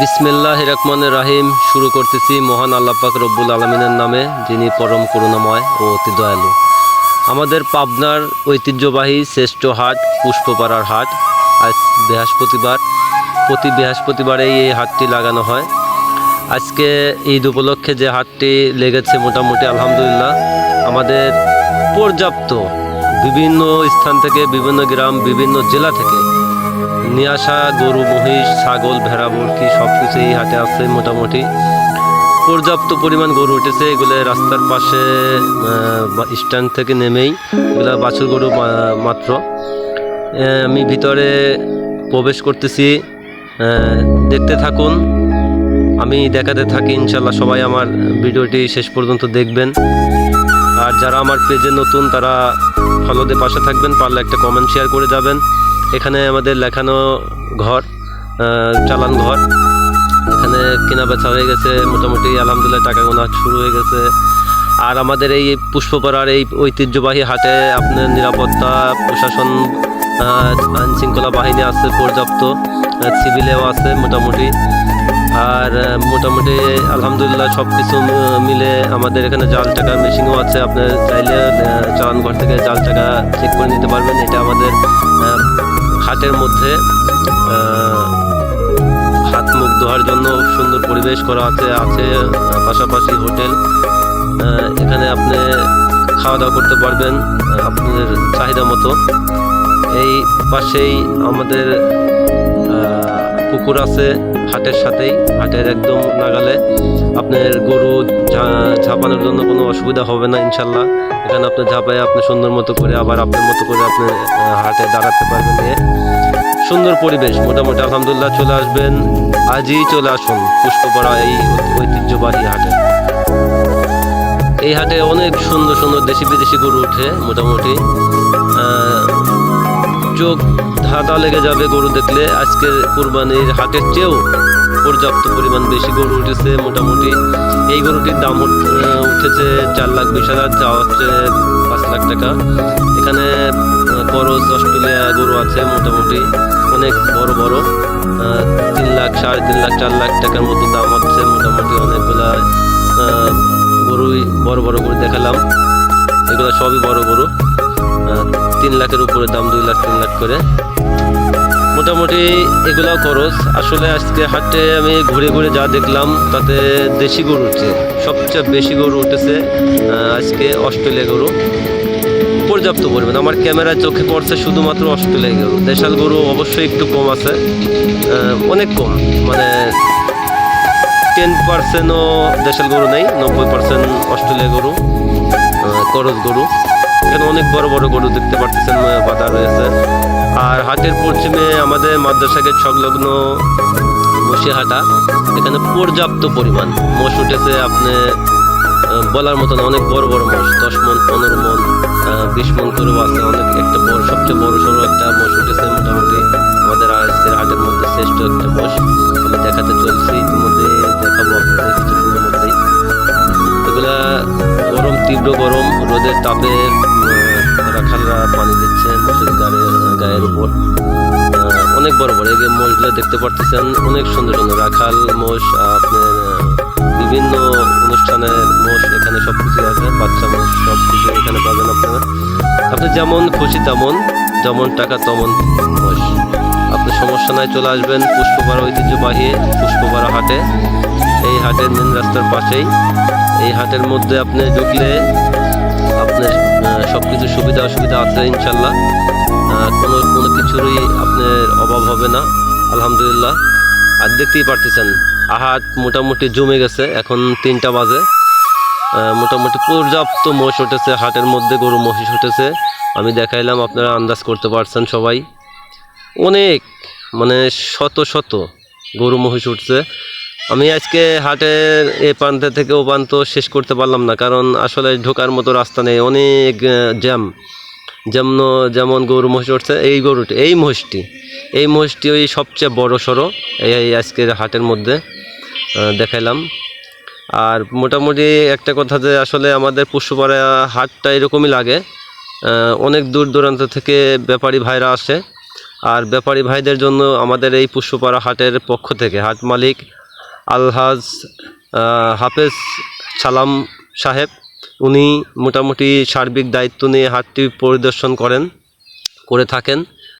বিসমিল্লাহ রহমান রাহিম। শুরু করতেছি মহান আল্লাপাক রব্বুল আলমিনের নামে, যিনি পরম করুণাময় ও অতি দয়ালু। আমাদের পাবনার ঐতিহ্যবাহী শ্রেষ্ঠ হাট, পুষ্পপাড়ার হাট। আজ বৃহস্পতিবার, প্রতি বৃহস্পতিবারেই এই হাটটি লাগানো হয়। আজকে ঈদ উপলক্ষে যে হাটটি লেগেছে মোটামুটি আলহামদুলিল্লাহ, আমাদের পর্যাপ্ত বিভিন্ন স্থান থেকে, বিভিন্ন গ্রাম, বিভিন্ন জেলা থেকে নিয়ে আসা গরু, মহিষ, ছাগল, ভেড়া, মুরগি সব কিছু এই হাটে আছে মোটামুটি। পর্যাপ্ত পরিমাণ গরু উঠেছে, এগুলো রাস্তার পাশে স্ট্যান্ড থেকে নেমেই এগুলো বাছুর গরু মাত্র। আমি ভিতরে প্রবেশ করতেছি দেখতে থাকুন। আমি দেখাতে থাকি, ইনশাল্লাহ সবাই আমার ভিডিওটি শেষ পর্যন্ত দেখবেন। আর যারা আমার পেজে নতুন, তারা ফলোতে পাশে থাকবেন, পারলে একটা কমেন্ট শেয়ার করে যাবেন। এখানে আমাদের লেখানো ঘর চালান ঘর। এখানে কেনা বেচা হয়ে গেছে, মোটামুটি আলহামদুলিল্লাহ টাকা গোনা শুরু হয়ে গেছে। আর আমাদের এই পুষ্পপাড়ার এই ঐতিহ্যবাহী হাটে আপনার নিরাপত্তা, প্রশাসন আইন শৃঙ্খলা বাহিনী আছে, পর্যাপ্ত সিভিলেও আছে মোটামুটি। আর মোটামুটি আলহামদুলিল্লাহ সব কিছু মিলে আমাদের এখানে জাল টাকার মেশিনও আছে। আপনার চাইলে চালান ঘর থেকে জাল টাকা চেক করে নিতে পারবেন। এটা আমাদের হাটের মধ্যে হাত মুখ ধোয়ার জন্য সুন্দর পরিবেশ করা আছে আছে, পাশাপাশি হোটেল। এখানে আপনি খাওয়া দাওয়া করতে পারবেন আপনাদের চাহিদা মতো। এই পাশেই আমাদের পুকুর আছে হাটের সাথেই হাটের একদম নাগালে আপনার গরু ঝাঁপানোর জন্য কোনো অসুবিধা হবে না, ইনশাল্লাহ। এখানে আপনি ঝাঁপায় আপনি সুন্দর মতো করে আবার আপনার মতো করে আপনি হাটে দাঁড়াতে পারবেন নিয়ে। সুন্দর পরিবেশ, মোটামুটি আলহামদুলিল্লাহ চলে আসবেন। আজই চলে আসুন পুষ্পপাড়া এই ঐতিহ্যবাহী হাটে। এই হাটে অনেক সুন্দর সুন্দর দেশি বিদেশি গরু উঠে মোটামুটি। চোখ ধাঁধা লেগে যাবে গরু দেখলে। আজকে কুরবানির হাটের চেয়েও পর্যাপ্ত পরিমাণ বেশি গরু উঠেছে মোটামুটি। এই গরুটির দাম উঠ- উঠেছে চার লাখ বিশ হাজার, যা হচ্ছে পাঁচ লাখ টাকা। এখানে করজ অস্ট্রেলিয়া গরু আছে মোটামুটি অনেক বড় বড়। তিন লাখ, সাড়ে তিন লাখ, চার লাখ টাকার মতো দাম হচ্ছে মোটামুটি অনেকগুলা গরুই বড় বড় গরু দেখালাম। এগুলো সবই বড় গরু। তিন লাখের উপরে, দাম দুই লাখ, তিন লাখ করে। মোটামুটি এগুলাও খরচ। আসলে আজকে হাটে আমি ঘুরে ঘুরে যা দেখলাম, তাতে দেশি গরু উঠছে। সবচেয়ে বেশি গরু উঠেছে আজকে অস্ট্রেলিয়া গরু। পর্যাপ্ত পরিমাণ। আমার ক্যামেরায় চোখে পড়ছে শুধুমাত্র অস্ট্রেলিয়া গরু। দেশাল গরু অবশ্যই একটু কম আছে। অনেক কম। মানে টেন পার্সেন্টও দেশের গরু নেই, নব্বই পার্সেন্ট অস্ট্রেলিয়া গরু করজ গরু। এখানে অনেক বড় বড় গরু দেখতে পাচ্ছেন বাধা রয়েছে। আর হাটের পশ্চিমে আমাদের মাদ্রাসা গেট সংলগ্ন বসিহাটা এখানে পর্যাপ্ত পরিমাণ। মোষ উঠেছে, আপনি বলার মতন অনেক বড় বড় মোষ, দশ মন, পনেরো মন। বিশ মন করেও আছে অনেক একটা বড় সবচেয়ে বড় সড়ো একটা মোষ উঠেছে মোটামুটি আমাদের আজকের হাটের মধ্যে শ্রেষ্ঠ একটা মোষ আমি দেখাতে চলছি ইতিমধ্যে দেখাবো আপনাদের কিছুক্ষণের মধ্যেই। এগুলা গরম, তীব্র গরম, রোদের তাপে রাখালরা পানি দিচ্ছে মোষের গায়ের গায়ের উপর। অনেক বড় বড়, এই যে মোষগুলো দেখতে পারতেছেন, অনেক সুন্দর সুন্দর রাখাল মোষ, আপনার বিভিন্ন অনুষ্ঠানের মোষ এখানে সব কিছু আছে, বাচ্চা মোষ সব কিছু এখানে পাবেন আপনারা। আপনি যেমন খুশি তেমন, যেমন টাকা তেমন মোষ। আপনি সমস্যা নাই, চলে আসবেন পুষ্পপাড়া ঐতিহ্যবাহী পুষ্পপাড়া হাটে। এই হাটের মেন রাস্তার পাশেই, এই হাটের মধ্যে আপনি ঢুকলে আপনার সব কিছু সুবিধা অসুবিধা আছে, ইনশাল্লাহ। কোনো কোনো কিছুরই আপনার অভাব হবে না, আলহামদুলিল্লাহ। আর দেখতেই পারতেছেন হাট মোটামুটি জমে গেছে, এখন তিনটা বাজে। মোটামুটি পর্যাপ্ত মোষ উঠেছে, হাটের মধ্যে গরু মহিষ উঠেছে। আমি দেখাইলাম, আপনারা আন্দাজ করতে পারছেন সবাই। অনেক মানে শত শত গরু মহিষ উঠছে। আমি আজকে হাটের এ প্রান্ত থেকে ও প্রান্ত শেষ করতে পারলাম না, কারণ আসলে ঢোকার মতো রাস্তা নেই, অনেক জ্যাম। যেমন যেমন গরু মহিষ উঠছে, এই গরুটি এই মহিষটি এই মহিষটি ওই সবচেয়ে বড় সড়ো, এই আজকের হাটের মধ্যে দেখাইলাম। আর মোটামুটি একটা কথা যে আসলে আমাদের পুষ্পপাড়া হাটটা এরকমই লাগে অনেক দূর দূরান্ত থেকে ব্যাপারী ভাইরা আসে, আর ব্যাপারী ভাইদের জন্য আমাদের এই পুষ্পপাড়া হাটের পক্ষ থেকে, হাট মালিক আলহাজ হাফেজ সালাম সাহেব উনি মোটামুটি সার্বিক দায়িত্ব নিয়ে হাটটি পরিদর্শন করেন করে থাকেন।